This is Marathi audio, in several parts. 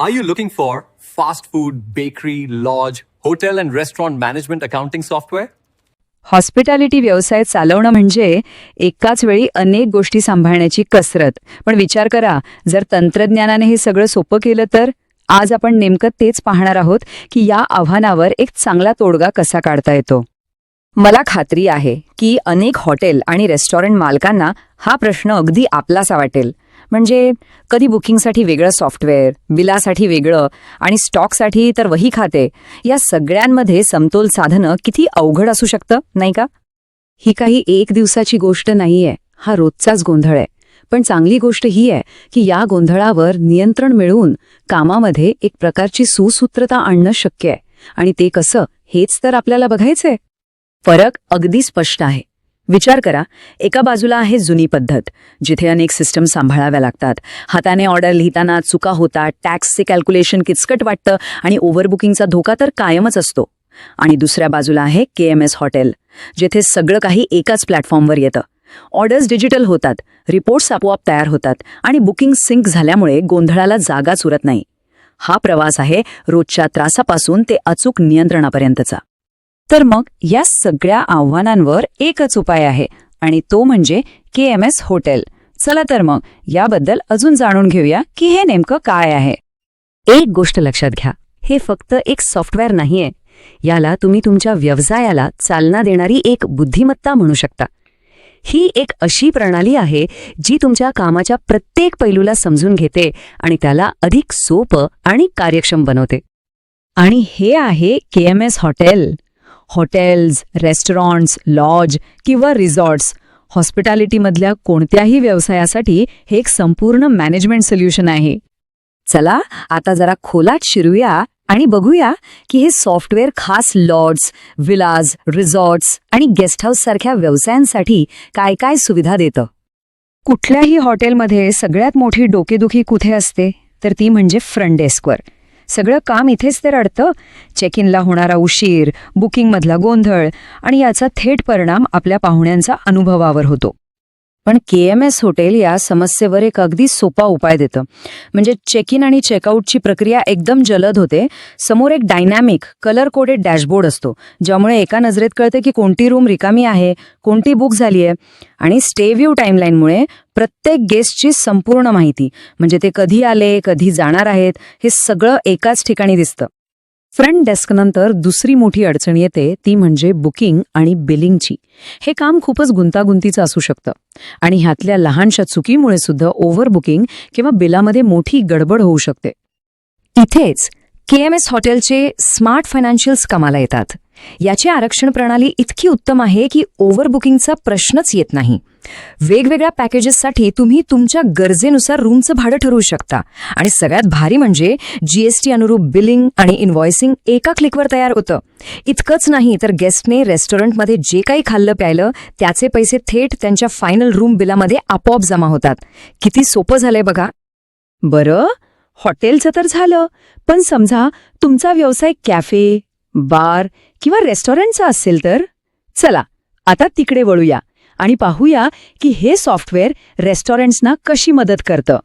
Are you looking for fast food, bakery, lodge, hotel, and restaurant management accounting software? Hospitality व्यवसाय चालवणं म्हणजे एकाच वेळी अनेक गोष्टी सांभाळण्याची कसरत. पण विचार करा जर तंत्रज्ञानाने हे सगळं सोपं केलं तर? आज आपण नेमकं तेच पाहणार आहोत की या आव्हानावर एक चांगला तोडगा कसा काढता येतो. मला खात्री आहे की अनेक हॉटेल आणि रेस्टॉरंट मालकांना हा प्रश्न अगदी आपलासा वाटेल. म्हणजे कधी बुकिंगसाठी वेगळं सॉफ्टवेअर बिलासाठी वेगळं आणि स्टॉकसाठी तर वही खाते या सगळ्यांमध्ये समतोल साधणं किती अवघड असू शकतं नाही का? ही काही एक दिवसाची गोष्ट नाहीये हा रोजचाच गोंधळ आहे. पण चांगली गोष्ट ही आहे की या गोंधळावर नियंत्रण मिळवून कामामध्ये एक प्रकारची सुसूत्रता आणणं शक्य आहे. आणि ते कसं हेच तर आपल्याला बघायचंय. फरक अगदी स्पष्ट आहे. विचार करा एका बाजूला आहे जुनी पद्धत जिथे अनेक सिस्टम सांभाळाव्या लागतात. हाताने ऑर्डर लिहिताना चुका होतात टॅक्सचे कॅल्क्युलेशन किचकट वाटतं आणि ओव्हरबुकिंगचा धोका तर कायमच असतो. आणि दुसऱ्या बाजूला आहे के एम एस हॉटेल जिथे सगळं काही एकाच प्लॅटफॉर्मवर येतं. ऑर्डर्स डिजिटल होतात रिपोर्ट्स आपोआप तयार होतात आणि बुकिंग सिंक झाल्यामुळे गोंधळाला जागाच उरत नाही. हा प्रवास आहे रोजच्या त्रासापासून ते अचूक नियंत्रणापर्यंतचा. तर मग या सगळ्या आव्हानांवर एकच उपाय आहे आणि तो म्हणजे के एम एस हॉटेल. चला तर मग याबद्दल अजून जाणून घेऊया की हे नेमकं काय आहे. एक गोष्ट लक्षात घ्या हे फक्त एक सॉफ्टवेअर नाहीये. याला तुम्ही तुमच्या व्यवसायाला चालना देणारी एक बुद्धिमत्ता म्हणू शकता. ही एक अशी प्रणाली आहे जी तुमच्या कामाच्या प्रत्येक पैलूला समजून घेते आणि त्याला अधिक सोपं आणि कार्यक्षम बनवते. आणि हे आहे K M S hotel. Hotels restaurants lodge किंवा रिसॉर्ट्स. हॉस्पिटॅलिटीमधल्या कोणत्याही व्यवसायासाठी हे एक संपूर्ण मॅनेजमेंट सोल्युशन आहे. चला आता जरा खोलात शिरूया आणि बघूया की हे सॉफ्टवेअर खास लॉड्स विलाज रिसॉर्ट्स आणि गेस्ट हाऊस सारख्या व्यवसायांसाठी काय काय सुविधा देतं? कुठल्याही हॉटेलमध्ये सगळ्यात मोठी डोकेदुखी कुठे असते? तर ती म्हणजे फ्रंट डेस्कवर. सगळं काम इथेच तर अडतं. चेक इनला होणारा उशीर बुकिंगमधला गोंधळ आणि याचा थेट परिणाम आपल्या पाहुण्यांचा अनुभवावर होतो. पण के एम एस हॉटेल या समस्येवर एक अगदी सोपा उपाय देतं. म्हणजे चेक इन आणि चेकआउटची प्रक्रिया एकदम जलद होते. समोर एक डायनॅमिक कलर कोडेड डॅशबोर्ड असतो ज्यामुळे एका नजरेत कळते की कोणती रूम रिकामी आहे कोणती बुक झाली आहे आणि स्टे व्ह्यू टाईमलाईनमुळे प्रत्येक गेस्टची संपूर्ण माहिती म्हणजे ते कधी आले कधी जाणार आहेत हे सगळं एकाच ठिकाणी दिसतं. फ्रंट डेस्कनंतर दुसरी मोठी अडचण येते ती म्हणजे बुकिंग आणि बिलिंगची. हे काम खूपच गुंतागुंतीचं असू शकतं. आणि ह्यातल्या लहानशा चुकीमुळे सुद्धा ओव्हर बुकिंग किंवा बिलामध्ये मोठी गडबड होऊ शकते. इथेच के एम एस हॉटेलचे स्मार्ट फायनान्शियल्स कामाला येतात. याची आरक्षण प्रणाली इतकी उत्तम आहे की ओव्हर बुकिंगचा प्रश्नच येत नाही. वेगवेगळ्या पॅकेजेससाठी तुम्ही तुमच्या गरजेनुसार रूमचं भाडं ठरवू शकता. आणि सगळ्यात भारी म्हणजे जीएसटी अनुरूप बिलिंग आणि इन्व्हॉइसिंग एका क्लिकवर तयार होतं. इतकंच नाही तर गेस्टने रेस्टॉरंटमध्ये जे काही खाल्लं प्यायलं त्याचे पैसे थेट त्यांच्या फायनल रूम बिलामध्ये आपोआप जमा होतात. किती सोपं झालंय बघा. बरं हॉटेलचं तर झालं. पण समजा तुमचा व्यवसाय कॅफे बार किंवा रेस्टॉरंटचा असेल तर? चला आता तिकडे वळूया. आणि पाहूया की हे सॉफ्टवेअर रेस्टॉरंट्सना कशी मदत करतं.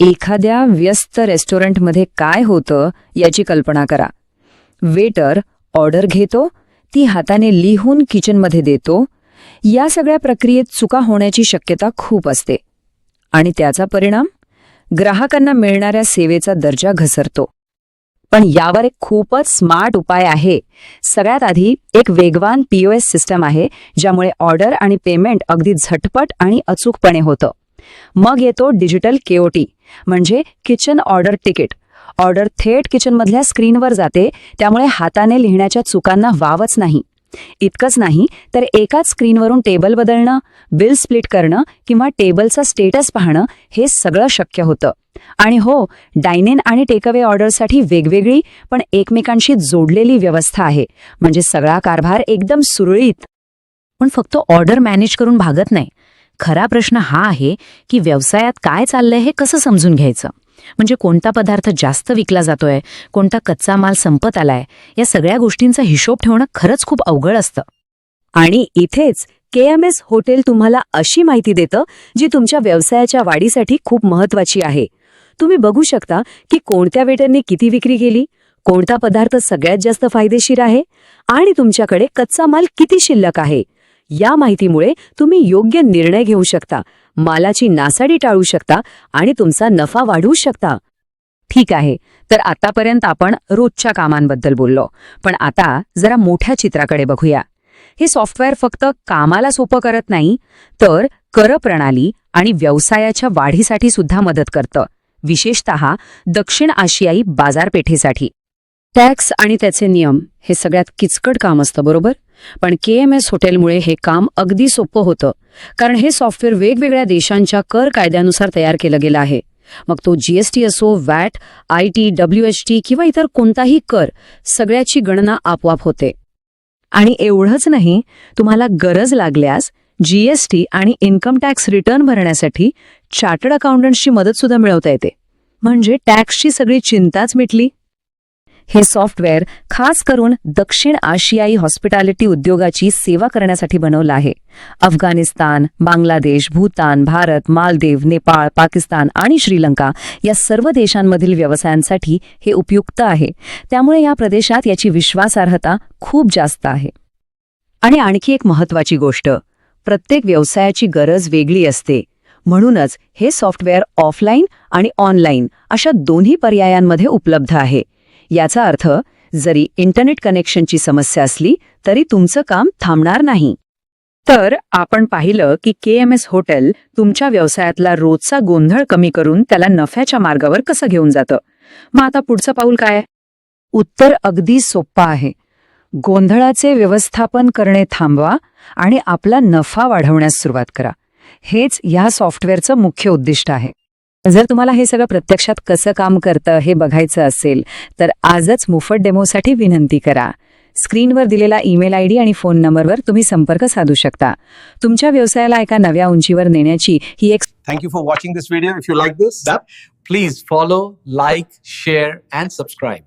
एखाद्या व्यस्त रेस्टॉरंटमध्ये काय होतं याची कल्पना करा. वेटर ऑर्डर घेतो ती हाताने लिहून किचनमध्ये देतो. या सगळ्या प्रक्रियेत चुका होण्याची शक्यता खूप असते. आणि त्याचा परिणाम? ग्राहकांना मिळणाऱ्या सेवेचा दर्जा घसरतो. पण यावर एक खूपच स्मार्ट उपाय आहे. सगळ्यात आधी एक वेगवान पीओएस सिस्टम आहे ज्यामुळे ऑर्डर आणि पेमेंट अगदी झटपट आणि अचूकपणे होतं. मग येतो डिजिटल केओटी म्हणजे किचन ऑर्डर तिकीट ऑर्डर थेट किचनमधल्या स्क्रीनवर जाते त्यामुळे हाताने लिहिण्याच्या चुकांना वावच नाही. इतकंच नाही तर एकाच स्क्रीनवरून टेबल बदलणं बिल स्प्लिट करणं किंवा टेबलचा स्टेटस पाहणं हे सगळं शक्य होतं. आणि हो डायनेन आणि टेकअवे ऑर्डरसाठी वेगवेगळी पण एकमेकांशी जोडलेली व्यवस्था आहे. म्हणजे सगळा कारभार एकदम सुरळीत. पण फक्त ऑर्डर मॅनेज करून भागत नाही. खरा प्रश्न हा आहे की व्यवसायात काय चाललंय हे कसं समजून घ्यायचं? म्हणजे कोणता पदार्थ जास्त विकला जातोय कोणता कच्चा माल संपत आलाय या सगळ्या गोष्टींचा हिशोब ठेवणं खरंच खूप अवघड असतं. आणि इथेच के एम एस हॉटेल तुम्हाला अशी माहिती देतं जी तुमच्या व्यवसायाच्या वाढीसाठी खूप महत्वाची आहे. तुम्ही बघू शकता की कोणत्या वेटरने किती विक्री केली कोणता पदार्थ सगळ्यात जास्त फायदेशीर आहे आणि तुमच्याकडे कच्चा माल किती शिल्लक आहे. या माहितीमुळे तुम्ही योग्य निर्णय घेऊ शकता मालाची नासाडी टाळू शकता आणि तुमचा नफा वाढवू शकता. ठीक आहे तर आतापर्यंत आपण रोजच्या कामांबद्दल बोललो पण आता जरा मोठ्या चित्राकडे बघूया. हे सॉफ्टवेअर फक्त कामाला सोपं करत नाही तर कर प्रणाली आणि व्यवसायाच्या वाढीसाठी सुद्धा मदत करतं. विशेषत दक्षिण आशियाई बाजारपेठेसाठी. टॅक्स आणि त्याचे नियम हे सगळ्यात किचकट काम असतं बरोबर? पण के एम एस हॉटेलमुळे हे काम अगदी सोपं होतं कारण हे सॉफ्टवेअर वेगवेगळ्या देशांच्या कर कायद्यानुसार तयार केलं गेलं आहे. मग तो जीएसटी असो VAT I T W H T किंवा इतर कोणताही कर सगळ्याची गणना आपोआप होते. आणि एवढंच नाही तुम्हाला गरज लागल्यास जीएसटी आणि इन्कम टॅक्स रिटर्न भरण्यासाठी चार्टर्ड अकाउंटंटची मदत सुद्धा मिळवता येते. म्हणजे टॅक्सची सगळी चिंताच मिटली. हे सॉफ्टवेअर खास करून दक्षिण आशियाई हॉस्पिटॅलिटी उद्योगाची सेवा करण्यासाठी बनवलं आहे. अफगाणिस्तान बांगलादेश भूतान भारत मालदीव नेपाळ पाकिस्तान आणि श्रीलंका या सर्व देशांमधील व्यवसायांसाठी हे उपयुक्त आहे. त्यामुळे या प्रदेशात याची विश्वासार्हता खूप जास्त आहे. आणि आणखी एक महत्वाची गोष्ट प्रत्येक व्यवसायाची गरज वेगळी असते. म्हणूनच हे सॉफ्टवेअर ऑफलाईन आणि ऑनलाईन अशा दोन्ही पर्यायांमध्ये उपलब्ध आहे. याचा अर्थ जरी इंटरनेट कनेक्शनची समस्या असली तरी तुमचं काम थांबणार नाही. तर आपण पाहिलं की के एम एस हॉटेल तुमच्या व्यवसायातला रोजचा गोंधळ कमी करून त्याला नफ्याच्या मार्गावर कसं घेऊन जातं. मग आता पुढचं पाऊल काय? उत्तर अगदी सोप्पं आहे. गोंधळाचे व्यवस्थापन करणे थांबवा आणि आपला नफा वाढवण्यास सुरुवात करा. हेच या सॉफ्टवेअरचं मुख्य उद्दिष्ट आहे. जर तुम्हाला हे सगळं प्रत्यक्षात कसं काम करतं हे बघायचं असेल तर आजच मोफत डेमोसाठी विनंती करा. स्क्रीनवर दिलेला ईमेल आयडी आणि फोन नंबरवर तुम्ही संपर्क साधू शकता. तुमच्या व्यवसायाला एका नव्या उंचीवर नेण्याची ही एक thank you for watching this video if you like this please follow like share and subscribe.